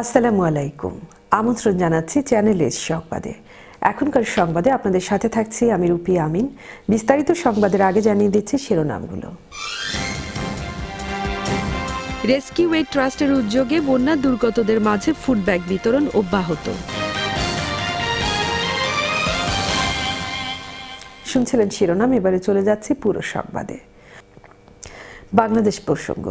আসসালামু আলাইকুম। আমন্ত্রণ জানাচ্ছি চ্যানেল এস সংবাদে। এখনকার সংবাদে আপনাদের সাথে থাকছি আমি রূপী আমিন। বিস্তারিত সংবাদের আগে জানিয়ে দিচ্ছি শিরোনামগুলো। রেস্কিউ এইড ট্রাস্টের উদ্যোগে বন্যা দুর্গতদের মাঝে ফুড ব্যাগ বিতরণ অব্যাহত। শুনছিলেন শিরোনাম এবারে চলে যাচ্ছি পুরো সংবাদে। বাংলাদেশ প্রসঙ্গ।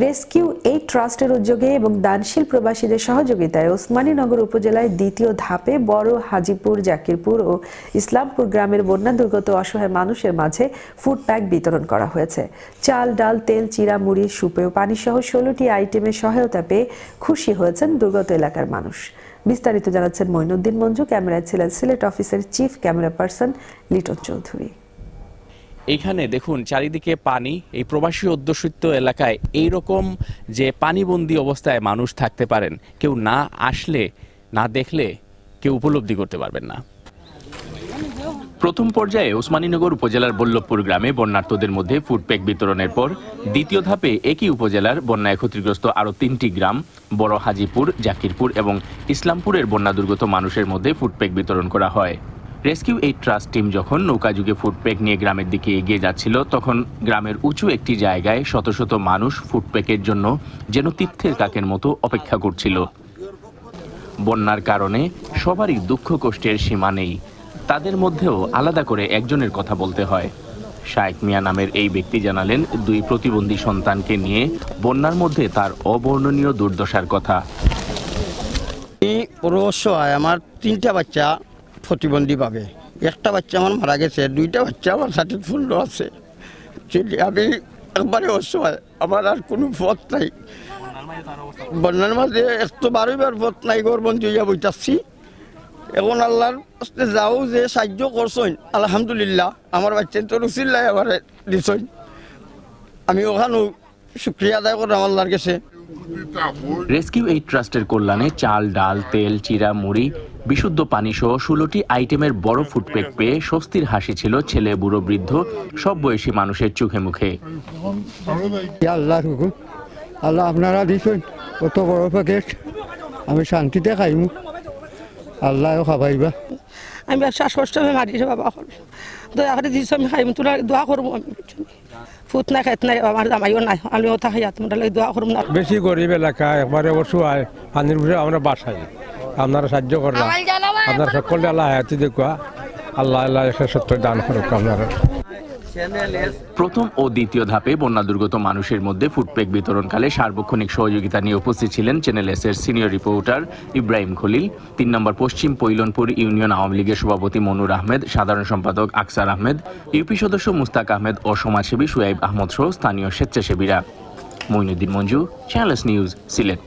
রেস্কিউ এই ট্রাস্টের উদ্যোগে এবং দানশীল প্রবাসীদের সহযোগিতায় ওসমানীনগর উপজেলায় দ্বিতীয় ধাপে বড় হাজিপুর, জাকিরপুর ও ইসলামপুর গ্রামের বন্যা দুর্গত অসহায় মানুষের মাঝে ফুড প্যাক বিতরণ করা হয়েছে। চাল, ডাল, তেল, চিরা, মুড়ি সুপেয় পানি সহ ষোলোটি আইটেমের সহায়তা পেয়ে খুশি হয়েছেন দুর্গত এলাকার মানুষ। বিস্তারিত জানাচ্ছেন মইনুদ্দিন মঞ্জু, ক্যামেরায় ছিলেন সিলেট অফিসের chief camera person Liton Chowdhury. এইখানে দেখুন, চারিদিকে পানি, এই প্রবাসী অধ্যুষিত এলাকায় এই রকম যে পানিবন্দী অবস্থায় মানুষ থাকতে পারেন, কেউ না আসলে, না দেখলে কেউ উপলব্ধি করতে পারবেন না। প্রথম পর্যায়ে ওসমানীনগর উপজেলার বল্লভপুর গ্রামে বন্যার্তদের মধ্যে ফুডপ্যাক বিতরণের পর দ্বিতীয় ধাপে একই উপজেলার বন্যায় ক্ষতিগ্রস্ত আরও তিনটি গ্রাম, বড় হাজিপুর, জাকিরপুর এবং ইসলামপুরের বন্যা দুর্গত মানুষের মধ্যে ফুডপ্যাক বিতরণ করা হয়। রেস্কিউ এই ট্রাস্ট টিম যখন নৌকাযুগে ফুডপ্যাক নিয়ে গ্রামের দিকে এগিয়ে যাচ্ছিল, তখন গ্রামের উঁচু একটি জায়গায় শত শত মানুষ ফুডপ্যাকের জন্য যেন তীর্থের কাকের মতো অপেক্ষা করছিল। বন্যার কারণে সবারই দুঃখ কষ্টের সীমা নেই। তাদের মধ্যেও আলাদা করে একজনের কথা বলতে হয়। শায়েক মিয়া নামের এই ব্যক্তি জানালেন, দুই প্রতিবন্ধী সন্তানকে নিয়ে বন্যার মধ্যে তার অবর্ণনীয় দুর্দশার কথা। আমি রহস্য হয় আমার তিনটা বাচ্চা প্রতিবন্ধী পাবে। একটা বাচ্চা আমার মারা গেছে, দুইটা বাচ্চা আমার সাথে ফুল্ল আছে। আমি একবারে অসহায়, আমার আর কোনো পথ নাই। বন্যার মাঝে একটু বারোবার পথ নাই গরবন্দি হইয়া বইতাছি। এখন আল্লাহর হস্তে যাও যে সাহায্য করছেন, আলহামদুলিল্লাহ, আমার বাচ্চা তো রুচিল্লাই আবার দিছেন। আমি ওখানেও শুক্রিয়া আদায় করলাম আল্লাহর কাছে। রেস্কিউ এইড ট্রাস্টের কল্যাণে চাল, ডাল, তেল, চিরা, মুড়ি বিশুদ্ধ পানি সহ ষোলোটি আইটেমের বড় ফুডপ্যাক পেয়ে স্বস্তির হাসি ছিল ছেলে বুড়ো বৃদ্ধ সব বয়সী মানুষের চোখে মুখে। আল্লাহর হুকুম আল্লাহ আপনারা দিছেন। কত বড় প্যাকেট আমি শান্তিতে খাইমু আল্লাহ খাবাইবা। আমি আর শ্বাসকষ্ট আমি মারিছে বাবা। হল দয়া করে দিছো আমি খাইম। তোরা দোয়া করব আমি। ফুট নাই খাইত নাই আমার জামাইও নাই। আমিও থাকি তোমরা লাগে দোয়া করব না। বেশি গরিব এলাকা একবারে অসহায় পানির উপরে আমরা বাসাই আপনারা সাহায্য করলাম আপনার সকলে আল্লাহ হায়াতি দেখুয়া। আল্লাহ আল্লাহ সত্য দান করুক আপনারা। প্রথম ও দ্বিতীয় ধাপে বন্যা দুর্গত মানুষের মধ্যে ফুডপ্যাক বিতরণকালে সার্বক্ষণিক সহযোগিতা নিয়ে উপস্থিত ছিলেন চ্যানেল এস এর সিনিয়র রিপোর্টার ইব্রাহিম খলিল। তিন নম্বর পশ্চিম পৈলনপুর ইউনিয়ন আওয়ামী লীগের সভাপতি মনুর আহমেদ সাধারণ সম্পাদক আকসার আহমেদ ইউপি সদস্য মুস্তাক আহমেদ ও সমাজসেবী সুয়াইব আহমদ সহ স্থানীয় স্বেচ্ছাসেবীরা। Moinuddin Manju channel S news Sylhet.